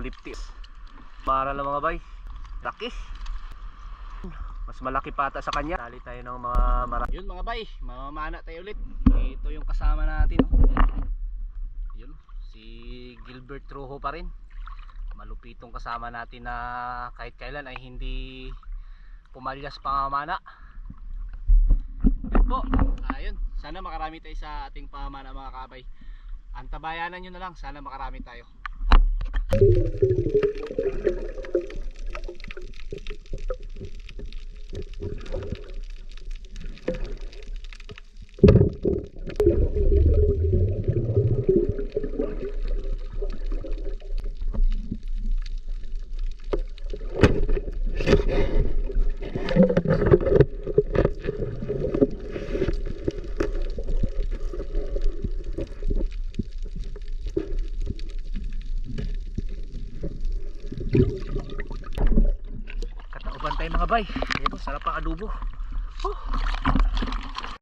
lifty. Para lang mga bay. Laki. Mas malaki pa ata sa kanya. Dali tayo ng mga marami. Yun mga bay, mamamana tayo ulit. Ito yung kasama natin. Oh. Yun, si Gilbert Trujo pa rin. Malupitong kasama natin na kahit kailan ay hindi pumalyas pamamana. Yun po, ayun. Sana makarami tayo sa ating pamamana mga kabay. Antabayanan nyo na lang, sana makarami tayo. Thank you. Katauban tayo mga bay. Ito, sarap ang adobo. Oh.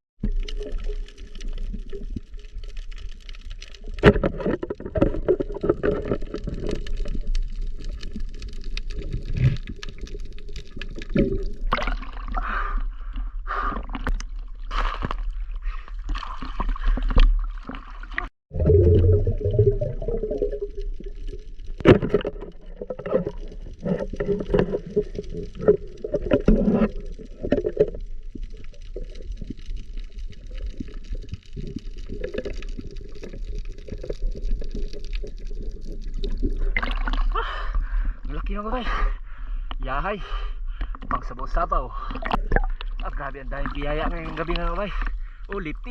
bay pagsabaw-sabaw at grabe ang daming biyaya ngayong gabi nga bay oh lipti.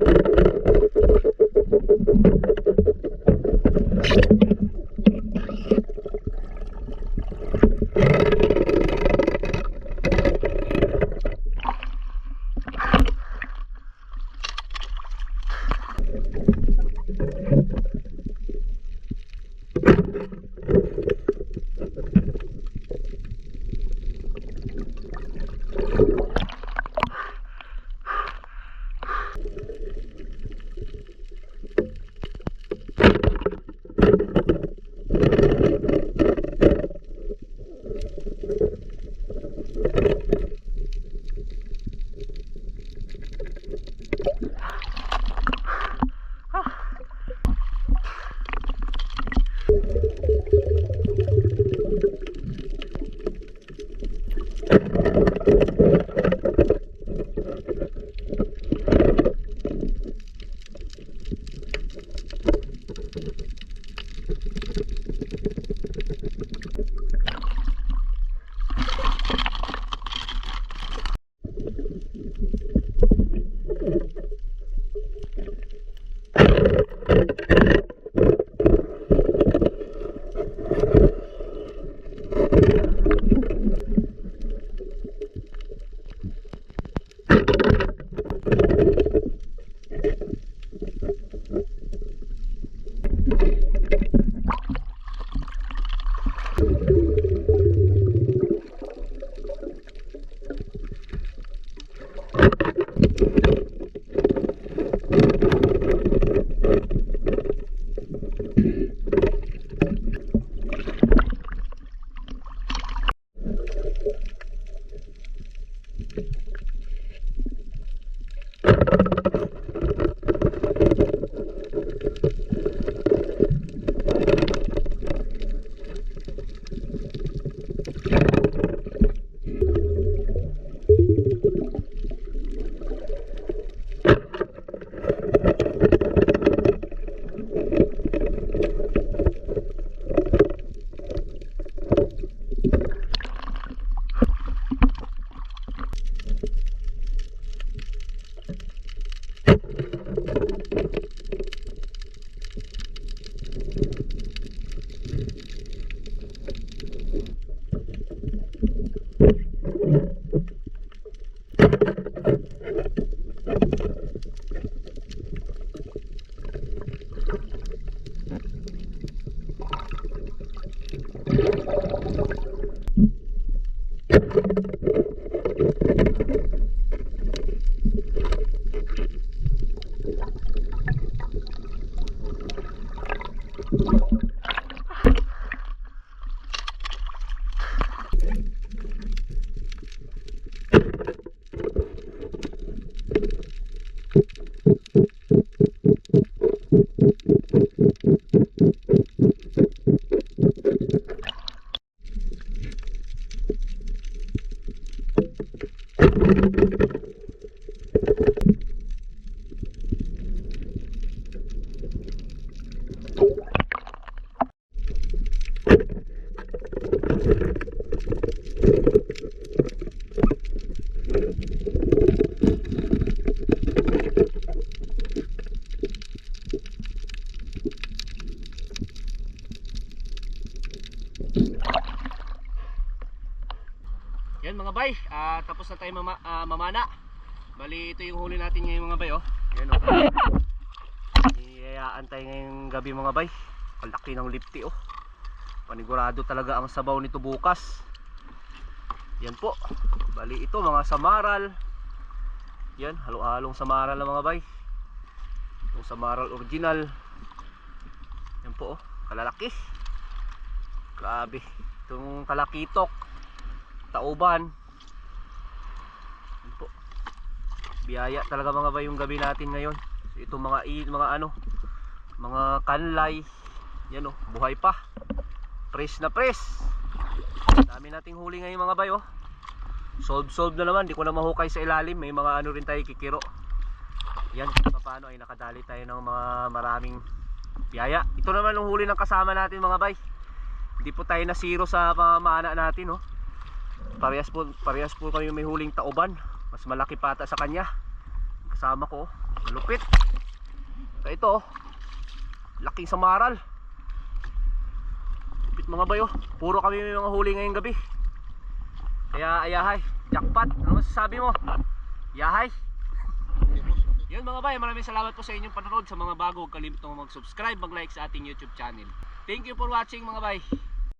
Ah, tapos na tayo mama, ah, mamana. Bali ito yung huli natin ngayon mga bay oh. Yan oh. Iyayaan tayo ngayong gabi mga bay. Ang laki ng lipti oh. Panigurado talaga ang sabaw nito bukas. Yan po. Bali ito mga samaral. Yan, halo-halong samaral na mga bay. Itong samaral original. Yan po oh, kalalaki. Grabe. Itong kalakitok tauban Yan po. Biyaya talaga mga ba yung gabi natin ngayon. Ito mga i- mga ano mga kanlay. Yan oh buhay pa. Press na press dami nating huli ngayon mga bay oh. Solve solve na naman di ko na mahukay sa ilalim. May mga ano rin tayo kikiro. Yan paano ay nakadali tayo ng mga maraming biyaya. Ito naman yung huli ng kasama natin mga bay. Hindi po tayo na zero sa pamana natin oh. Parehas po parehas po kami may huling tauban mas malaki pata sa kanya. Kasama ko. Malupit. Kaya ito laking samaral. Lupit mga bayo. Puro kami may mga huli ngayong gabi. Kaya ayahay. Jackpot. Ano masasabi mo? Yahay. Yun mga bay maraming salamat po sa inyong panonood. Sa mga bago huwag kalimutang mag subscribe mag like sa ating youtube channel. Thank you for watching mga bay